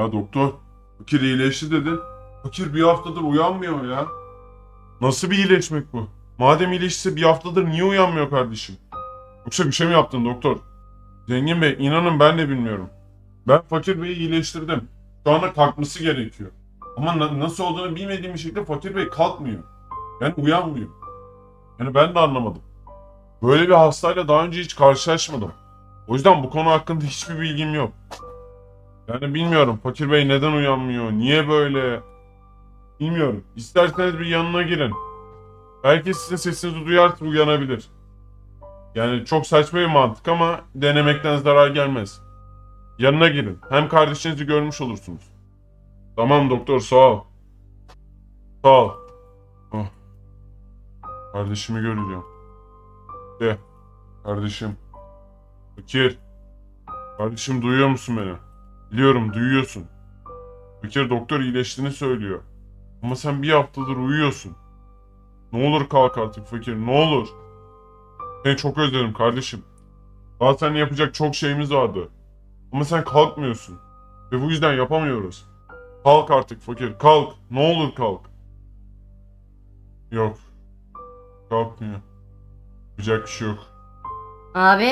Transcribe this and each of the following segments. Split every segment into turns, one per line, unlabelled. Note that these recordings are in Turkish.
Ya doktor, fakir iyileşti dedi. Fakir bir haftadır uyanmıyor ya. Nasıl bir iyileşmek bu? Madem iyileşse bir haftadır niye uyanmıyor kardeşim? Yoksa bir şey mi yaptın doktor? Zengin Bey inanın ben de bilmiyorum. Ben Fakir Bey'i iyileştirdim. Şu anda kalkması gerekiyor. Ama na- nasıl olduğunu bilmediğim bir şekilde Fakir Bey kalkmıyor. Yani uyanmıyor. Yani ben de anlamadım. Böyle bir hastayla daha önce hiç karşılaşmadım. O yüzden bu konu hakkında hiçbir bilgim yok. Yani bilmiyorum Fakir Bey neden uyanmıyor, niye böyle bilmiyorum. İsterseniz bir yanına girin. Belki sizin sesinizi duyarsa uyanabilir. Yani çok saçma bir mantık ama denemekten zarar gelmez. Yanına girin. Hem kardeşinizi görmüş olursunuz. Tamam doktor sağ ol. Sağ ol. Oh. Kardeşimi göreceğim. De. Kardeşim. Fakir. Kardeşim duyuyor musun beni? Biliyorum duyuyorsun. Fakir doktor iyileştiğini söylüyor. Ama sen bir haftadır uyuyorsun. Ne olur kalk artık fakir ne olur. Seni çok özledim kardeşim. Daha seninle yapacak çok şeyimiz vardı. Ama sen kalkmıyorsun. Ve bu yüzden yapamıyoruz. Kalk artık fakir kalk. Ne olur kalk. Yok. Kalkmıyor. Yapacak bir şey yok.
Abi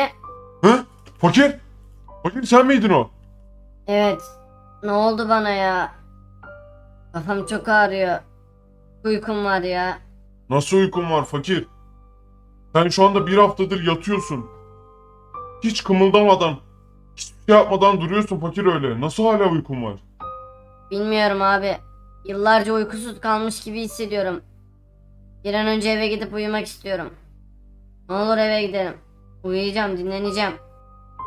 Hı? Fakir? Fakir sen miydin o?
Evet ne oldu bana ya? Kafam çok ağrıyor. Uykum var ya.
Nasıl uykun var fakir? Sen şu anda bir haftadır yatıyorsun. Hiç kımıldamadan, hiçbir şey yapmadan duruyorsun fakir öyle. Nasıl hala uykun var?
Bilmiyorum abi. Yıllarca uykusuz kalmış gibi hissediyorum. Bir an önce eve gidip uyumak istiyorum. Ne olur eve gidelim. Uyuyacağım, dinleneceğim.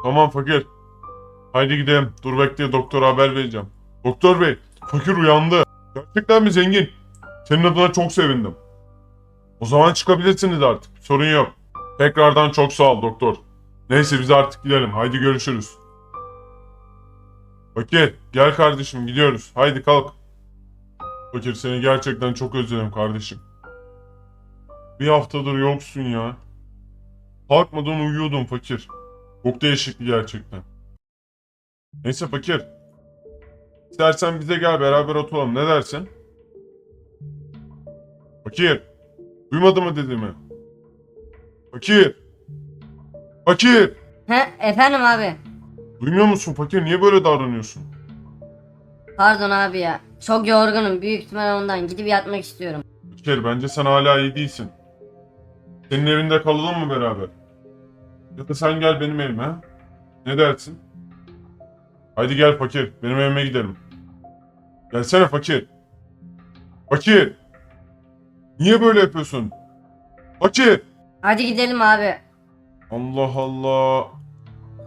Tamam fakir. Haydi gidelim. Dur bekle doktora haber vereceğim. Doktor bey, fakir uyandı. Gerçekten mi zengin? Senin adına çok sevindim. O zaman çıkabilirsiniz artık. Sorun yok. Tekrardan çok sağ ol doktor. Neyse biz artık gidelim. Haydi görüşürüz. Fakir gel kardeşim gidiyoruz. Haydi kalk. Fakir seni gerçekten çok özledim kardeşim. Bir haftadır yoksun ya. Kalkmadan uyuyordum fakir. Çok değişikti gerçekten. Neyse fakir. İstersen bize gel beraber oturalım. Ne dersin? Fakir. Duymadı mı dediğimi? Fakir. Fakir.
He efendim abi.
Duymuyor musun fakir? Niye böyle davranıyorsun?
Pardon abi ya. Çok yorgunum. Büyük ihtimal ondan. Gidip yatmak istiyorum.
Fakir bence sen hala iyi değilsin. Senin evinde kalalım mı beraber? Ya da sen gel benim evime. Ne dersin? Haydi gel fakir. Benim evime gidelim. Gelsene fakir. Fakir. Niye böyle yapıyorsun? Fakir.
Hadi gidelim abi.
Allah Allah.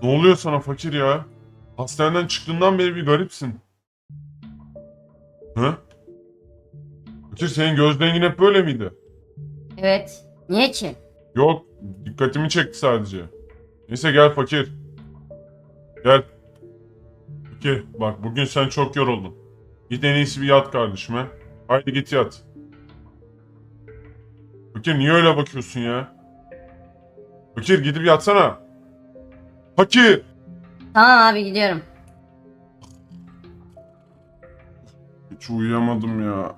Ne oluyor sana fakir ya? Hastaneden çıktığından beri bir garipsin. Hı? Fakir senin göz rengin hep böyle miydi?
Evet. Niye ki?
Yok, dikkatimi çekti sadece. Neyse gel fakir. Gel. Fakir, bak bugün sen çok yoruldun. Git en iyisi bir yat kardeşim ha. Haydi git yat. Fakir niye öyle bakıyorsun ya? Fakir gidip yatsana. Fakir!
Tamam abi gidiyorum.
Hiç uyuyamadım ya.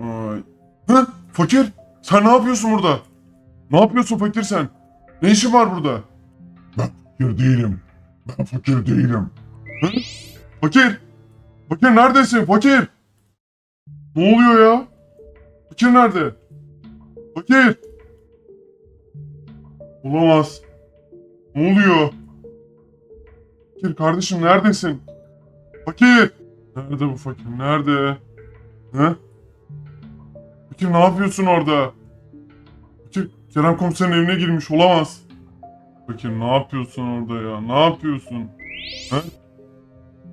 Ay. Hı? Fakir! Sen ne yapıyorsun burada? Ne yapıyorsun fakir sen? Ne işin var burada? Ben fakir değilim. Ben fakir değilim. Hı? Fakir! Fakir neredesin? Fakir! Ne oluyor ya? Fakir nerede? Fakir! Olamaz. Ne oluyor? Fakir kardeşim neredesin? Fakir! Nerede bu fakir? Nerede? He? Fakir ne yapıyorsun orada? Fakir Kerem komiserin evine girmiş olamaz. Fakir ne yapıyorsun orada ya? Ne yapıyorsun? He?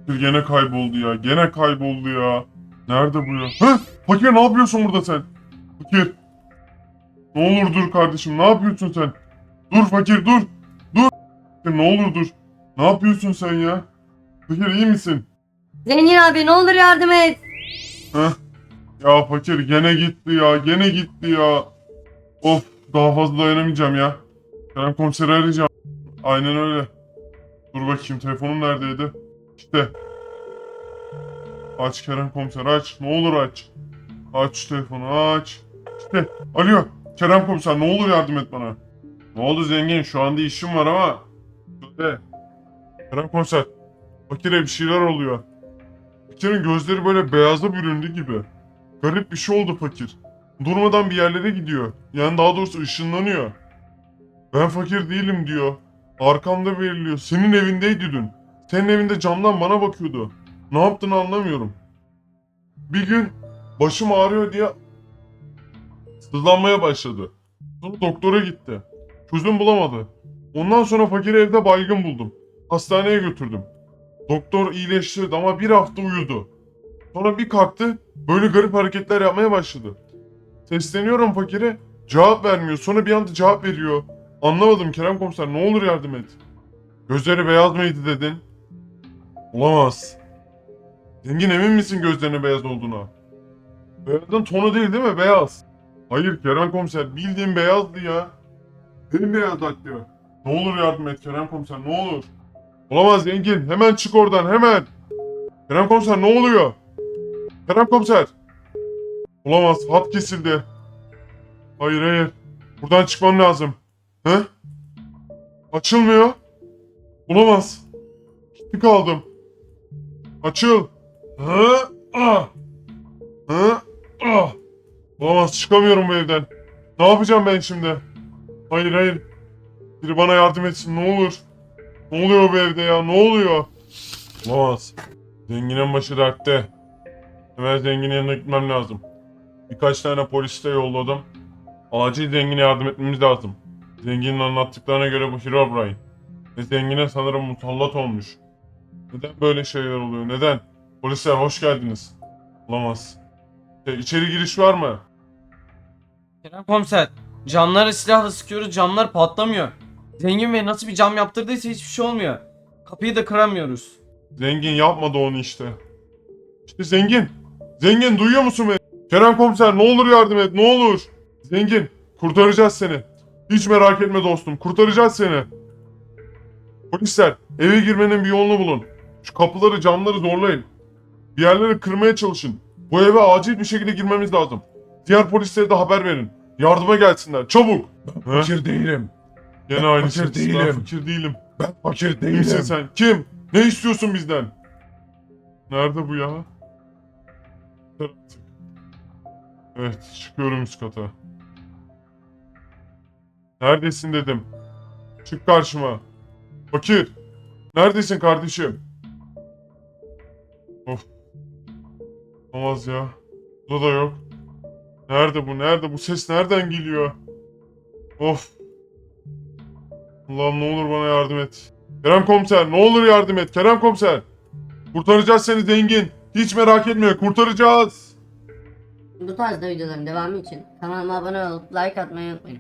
Fakir gene kayboldu ya. Gene kayboldu ya. Nerede bu ya? He? Fakir ne yapıyorsun burada sen? Fakir. Ne olur dur kardeşim. Ne yapıyorsun sen? Dur fakir dur. Dur. Fakir, ne olur dur. Ne yapıyorsun sen ya? Fakir iyi misin?
Zengin abi ne olur yardım et.
Heh. Ya fakir gene gitti ya. Gene gitti ya. Of daha fazla dayanamayacağım ya. Kerem komiseri arayacağım. Aynen öyle. Dur bakayım telefonum neredeydi? İşte. Aç Kerem komiser aç. Ne olur aç. Aç telefonu aç. İşte alo Kerem komiser ne olur yardım et bana. Ne oldu zengin şu anda işim var ama. Söyle. Kerem komiser. Fakire bir şeyler oluyor. Fakirin gözleri böyle beyaza büründü gibi. Garip bir şey oldu fakir. Durmadan bir yerlere gidiyor. Yani daha doğrusu ışınlanıyor. Ben fakir değilim diyor. Arkamda belirliyor. Senin evindeydi dün. Senin evinde camdan bana bakıyordu. Ne yaptığını anlamıyorum. Bir gün başım ağrıyor diye sızlanmaya başladı. Sonra doktora gitti. Çözüm bulamadı. Ondan sonra fakiri evde baygın buldum. Hastaneye götürdüm. Doktor iyileştirdi ama bir hafta uyudu. Sonra bir kalktı, böyle garip hareketler yapmaya başladı. Sesleniyorum fakire, cevap vermiyor. Sonra bir anda cevap veriyor. Anlamadım Kerem komiser, ne olur yardım et. Gözleri beyaz mıydı dedin? Olamaz. Zengin emin misin gözlerinin beyaz olduğuna? Beyazın tonu değil değil mi? Beyaz. Hayır Kerem komiser, bildiğin beyazdı ya. Benim beyaz hatta. Ne olur yardım et Kerem komiser, ne olur. Olamaz zengin. Hemen çık oradan hemen. Kerem komiser ne oluyor? Kerem komiser. Olamaz. Hat kesildi. Hayır hayır. Buradan çıkmam lazım. He? Açılmıyor. Olamaz. Kilitli kaldım. Açıl. Hı? Ah. Hı? Ah. Olamaz çıkamıyorum bu evden. Ne yapacağım ben şimdi? Hayır hayır. Biri bana yardım etsin ne olur. Ne oluyor bu evde ya? Ne oluyor? Olamaz. Zenginin başı dertte. Hemen zenginin yanına gitmem lazım. Birkaç tane polis de yolladım. Acil zengine yardım etmemiz lazım. Zenginin anlattıklarına göre bu Herobrine. Ve zengine sanırım musallat olmuş. Neden böyle şeyler oluyor? Neden? Polisler hoş geldiniz. Olamaz. E, içeri giriş var mı?
Kerem komiser, camları silahla sıkıyoruz, camlar patlamıyor. Zengin Bey nasıl bir cam yaptırdıysa hiçbir şey olmuyor. Kapıyı da kıramıyoruz.
Zengin yapmadı onu işte. İşte zengin. Zengin duyuyor musun beni? Kerem komiser ne olur yardım et ne olur. Zengin kurtaracağız seni. Hiç merak etme dostum kurtaracağız seni. Polisler eve girmenin bir yolunu bulun. Şu kapıları camları zorlayın. Bir yerleri kırmaya çalışın. Bu eve acil bir şekilde girmemiz lazım. Diğer polislere de haber verin. Yardıma gelsinler çabuk.
Ben fakir değilim.
Gene aynı
fakir
şey.
değilim.
Ben fakir değilim.
Ben fakir değilim.
Kimsin sen? Kim? Ne istiyorsun bizden? Nerede bu ya? Evet, çıkıyorum üst kata. Neredesin dedim. Çık karşıma. Fakir. Neredesin kardeşim? Of. Olmaz ya. Burada da yok. Nerede bu? Nerede? Bu ses nereden geliyor? Of. Allah'ım ne olur bana yardım et. Kerem komiser ne olur yardım et Kerem komiser. Kurtaracağız seni zengin. Hiç merak etme kurtaracağız.
Bu tarzda videoların devamı için kanalıma abone olup like atmayı unutmayın.